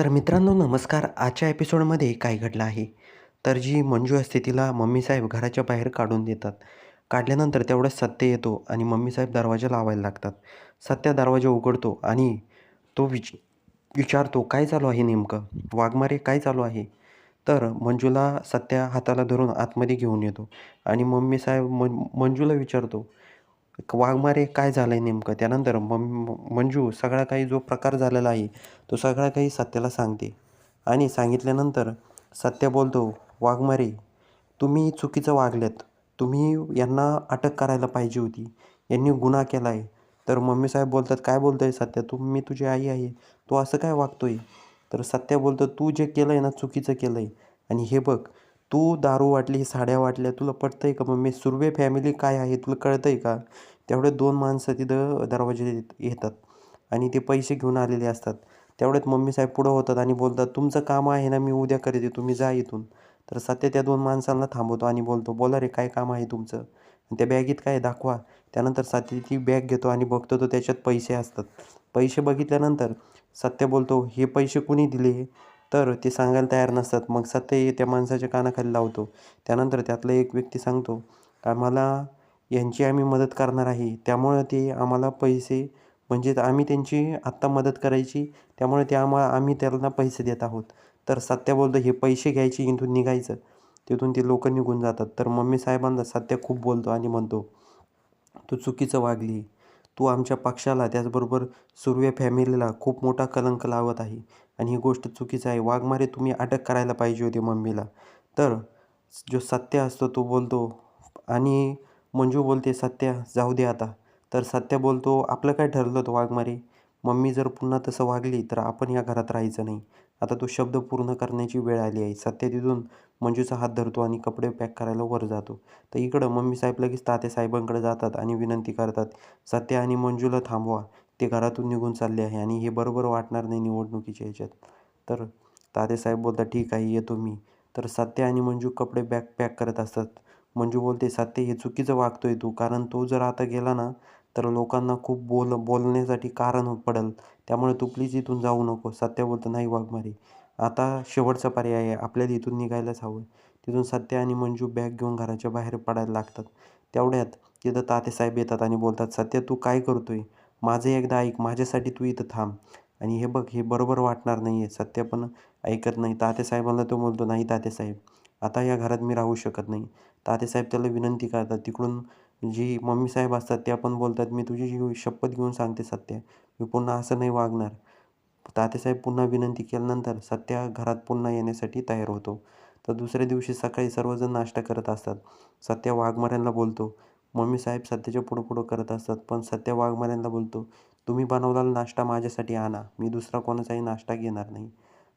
तर मित्रांनो नमस्कार. आजच्या एपिसोडमध्ये काय घडलं आहे? तर जी मंजू असते तिला मम्मीसाहेब घराच्या बाहेर काढून देतात. काढल्यानंतर तेवढंच सत्य येतो आणि मम्मीसाहेब दरवाजा लावायला लागतात. सत्य दरवाजा उघडतो आणि तो विच विचारतो काय चालू आहे नेमकं? वाघमारे काय चालू आहे? तर मंजूला सत्या हाताला धरून आतमध्ये घेऊन येतो आणि मम्मीसाहेब मन मंजूला विचारतो वाघमारे काय झालं आहे नेमकं? त्यानंतर मम मंजू सगळा काही जो प्रकार झालेला आहे तो सगळा काही सत्याला सांगते. आणि सांगितल्यानंतर सत्य बोलतो वाघमारे तुम्ही चुकीचं वागल्यात. तुम्ही यांना अटक करायला पाहिजे होती. यांनी गुन्हा केला आहे तर मम्मी साहेब बोलतात काय बोलतो आहे सत्य? तू मी तुझी आई आहे. तू असं काय वागतो आहे तर सत्य बोलतो तू जे केलं आहे ना चुकीचं केलं आहे आणि हे बघ तू दारू वाटली साड्या वाटल्या तुला पटतं आहे का? मम्मी सुर्वे फॅमिली काय आहे तुला कळतं आहे का? तेवढे दोन माणसं तिथं दरवाजे येतात आणि ते पैसे घेऊन आलेले असतात. तेवढ्यात मम्मी साहेब पुढं होतात आणि बोलतात तुमचं काम आहे ना मी उद्या करते तुम्ही जा इथून. तर सत्य त्या दोन माणसांना थांबवतो आणि बोलतो बोला रे काय काम आहे तुमचं? आणि त्या बॅगेत काय दाखवा. त्यानंतर सत्य ती बॅग घेतो आणि बघतो तो त्याच्यात पैसे असतात. पैसे बघितल्यानंतर सत्य बोलतो हे पैसे कुणी दिले? तर ते सांगायला तयार नसतात. मग सत्य त्या माणसाच्या कानाखाली लावतो. त्यानंतर त्यातला एक व्यक्ती सांगतो आम्हाला यांची आम्ही मदत करणार आहे. त्यामुळं ते आम्हाला पैसे म्हणजेच आम्ही त्यांची आत्ता मदत करायची. त्यामुळे ते आम्हा आम्ही त्यांना पैसे देत आहोत. तर सत्य बोलतं हे पैसे घ्यायचे इथून निघायचं. तिथून ते लोक निघून जातात. तर मम्मी साहेबांना सत्य खूप बोलतो आणि म्हणतो तू चुकीचं वागली. तू आमच्या पक्षाला त्याचबरोबर सूर्य फॅमिलीला खूप मोठा कलंक लावत आहे. आणि ही गोष्ट चुकीचं आहे. वाघमारे तुम्ही अटक करायला पाहिजे होती मम्मीला. तर जो सत्य असतो तो बोलतो आणि मंजू बोलते सत्या जाऊ दे आता. तर सत्या बोलतो आपलं काय ठरलं होतं वाघमारे? मम्मी जर पुन्हा तसं वागली तर आपण या घरात राहायचं नाही. आता तो शब्द पूर्ण करण्याची वेळ आली आहे. सत्य तिथून मंजूचा हात धरतो आणि कपडे पॅक करायला वर जातो. तर इकडं मम्मी साहेब लगेच तात्यासाहेबांकडे जातात आणि विनंती करतात सत्य आणि मंजूला थांबवा. ते घरातून निघून चालले आहे आणि हे बरोबर वाटणार नाही निवडणुकीच्या ह्याच्यात. तर तातेसाहेब बोलतात ठीक आहे येतो मी. तर सत्य आणि मंजू कपडे बॅग पॅक करत असतात. मंजू बोलते सत्य हे चुकीचं वागतोय तू. कारण तो जर आता गेला ना तर लोकांना खूप बोल बोलण्यासाठी कारण पडेल. त्यामुळे तू प्लीज इथून जाऊ नको. सत्य बोलतं नाही वाघमारी आता शेवटचा पर्याय आहे. आपल्याला इथून निघायलाच हवं तिथून सत्य आणि मंजू बॅग घेऊन घराच्या बाहेर पडायला लागतात. तेवढ्यात तिथं तातेसाहेब येतात आणि बोलतात सत्य तू काय करतोय? माझं एकदा ऐक माझ्यासाठी तू इथं थांब. आणि हे बघ हे बरोबर वाटणार नाही आहे सत्य पण ऐकत नाही. तातेसाहेबांना तो बोलतो नाही तातेसाहेब आता या घरात मी राहू शकत नाही. तातेसाहेब त्याला विनंती करतात. तिकडून जी मम्मी साहेब असतात त्या पण बोलतात मी तुझी जी शपथ घेऊन सांगते सत्य मी पुन्हा असं नाही वागणार. तातेसाहेब पुन्हा विनंती केल्यानंतर सत्या घरात पुन्हा येण्यासाठी तयार होतो. तर दुसऱ्या दिवशी सकाळी सर्वजण नाश्ता करत असतात. सत्या वाघमाऱ्यांना बोलतो मम्मी साहेब सत्याच्या पुढं पुढं करत असतात पण सत्या वाघमाऱ्यांना बोलतो तुम्ही बनवलेला नाश्ता माझ्यासाठी आणा मी दुसरा कोणाचाही नाश्ता घेणार नाही.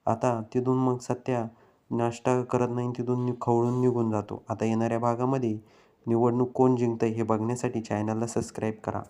आता तिथून मग सत्या नाश्ता करत नाही तिथून खवळून निघून जातो. आता येणाऱ्या भागामध्ये निवडणूक कोण जिंकतं हे बघण्यासाठी चॅनलला सबस्क्राईब करा.